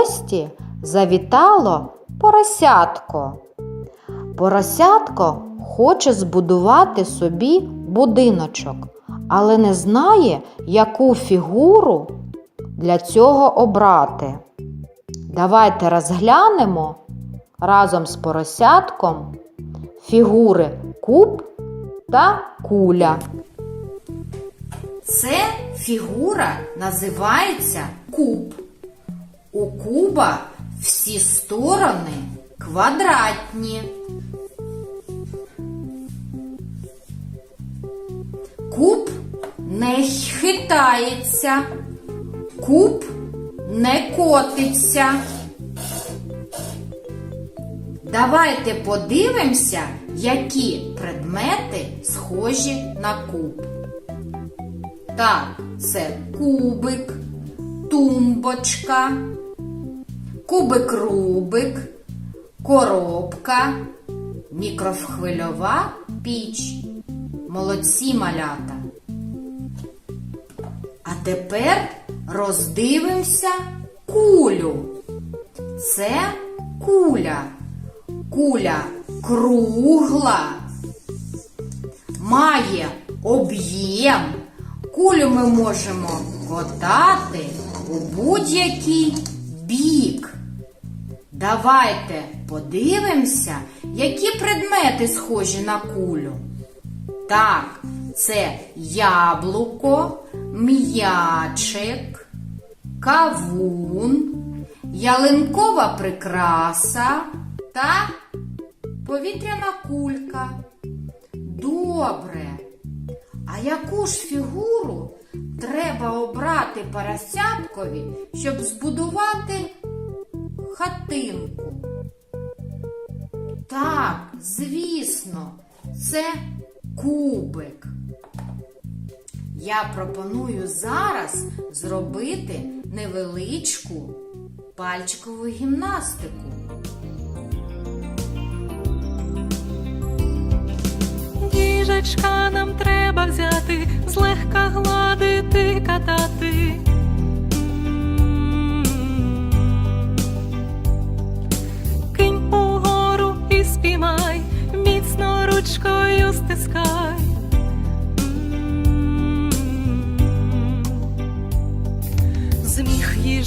Гості завітало поросятко. Поросятко хоче збудувати собі будиночок, але не знає, яку фігуру для цього обрати. Давайте розглянемо разом з поросятком фігури куб та куля. Це фігура називається куб. У куба всі сторони квадратні. Куб не хитається, куб не котиться. Давайте подивимося, які предмети схожі на куб. Так, це кубик, тумбочка, кубик-рубик, коробка, мікрохвильова піч. Молодці малята. А тепер роздивимося кулю. Це куля. Куля кругла, має об'єм. Кулю ми можемо катати у будь-який бік. Давайте подивимося, які предмети схожі на кулю. Так, це яблуко, м'ячик, кавун, ялинкова прикраса та повітряна кулька. Добре. А яку ж фігуру треба обрати поросяткові, щоб збудувати хатинку? Так, звісно, це кубик. Я пропоную зараз зробити невеличку пальчикову гімнастику. Їжачка нам треба взяти, злегка гладити, катати.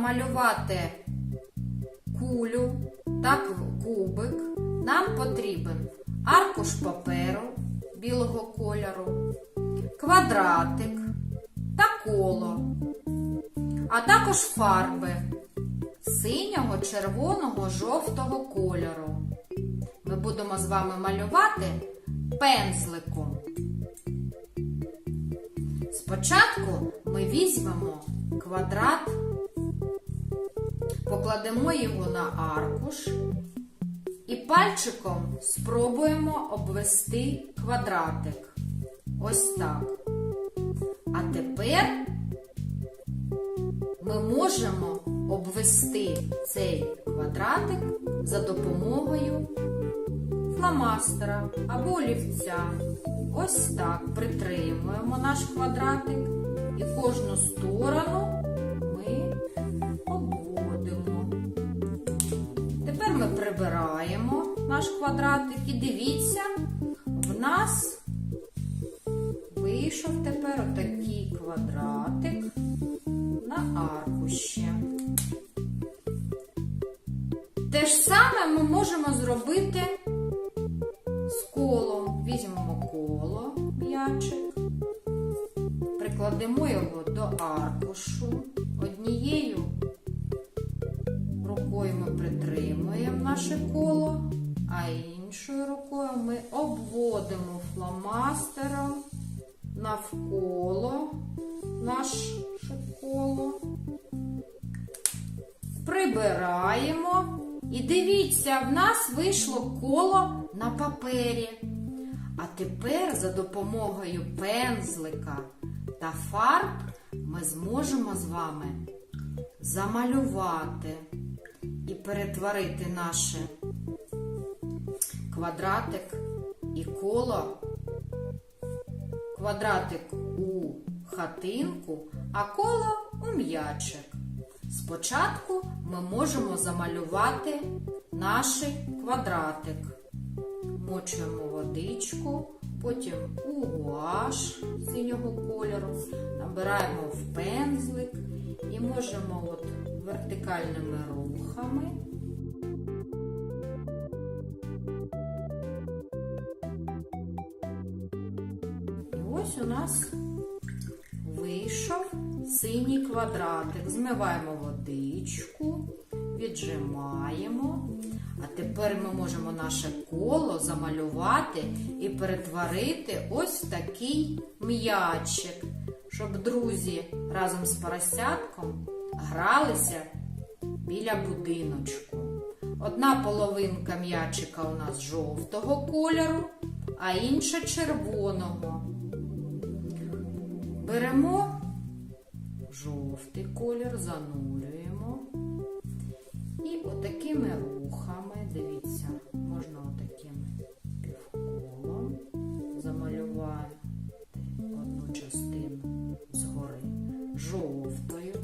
Намалювати кулю та кубик, нам потрібен аркуш паперу білого кольору, квадратик та коло, а також фарби синього, червоного, жовтого кольору. Ми будемо з вами малювати пензликом. Спочатку ми візьмемо квадрат, покладемо його на аркуш і пальчиком спробуємо обвести квадратик. Ось так. А тепер ми можемо обвести цей квадратик за допомогою фломастера або олівця. Ось так притримуємо наш квадратик і кожну сторону наш квадратик і дивіться, в нас вийшов тепер отакий квадратик на аркуші. Те ж саме ми можемо зробити з колом. Візьмемо коло м'ячик, прикладемо його до аркушу. Однією рукою ми притримуємо наше коло а іншою рукою ми обводимо фломастером навколо наше коло. Прибираємо. І дивіться, в нас вийшло коло на папері. А тепер за допомогою пензлика та фарб ми зможемо з вами замалювати і перетворити наше квадратик і коло. Квадратик у хатинку, а коло у м'ячик. Спочатку ми можемо замалювати наш квадратик. Мочуємо водичку, потім у гуаш синього кольору, набираємо в пензлик і можемо от вертикальними рухами нас вийшов синій квадратик. Змиваємо водичку, віджимаємо. А тепер ми можемо наше коло замалювати і перетворити ось в такий м'ячик, щоб друзі разом з поросятком гралися біля будиночку. Одна половинка м'ячика у нас жовтого кольору, а інша червоного. Беремо жовтий колір, занурюємо. І отакими рухами, дивіться, можна отаким півколом замалювати одну частину згори жовтою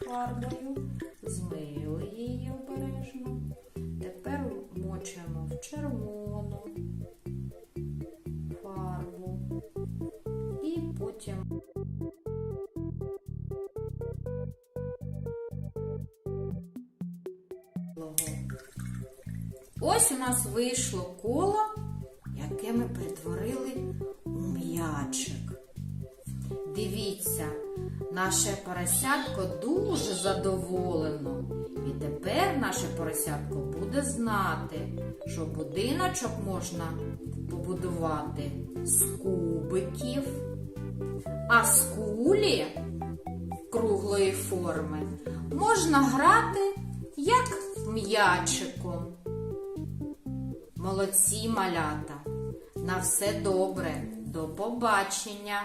фарбою, змили її обережно. Тепер мочуємо в червону фарбу і потім Ось у нас вийшло коло, яке ми перетворили у м'ячик. Дивіться, наше поросятко дуже задоволено. І тепер наше поросятко буде знати, що будиночок можна побудувати з кубиків, а з кулі круглої форми можна грати як м'ячиком. Молодці малята! На все добре, до побачення!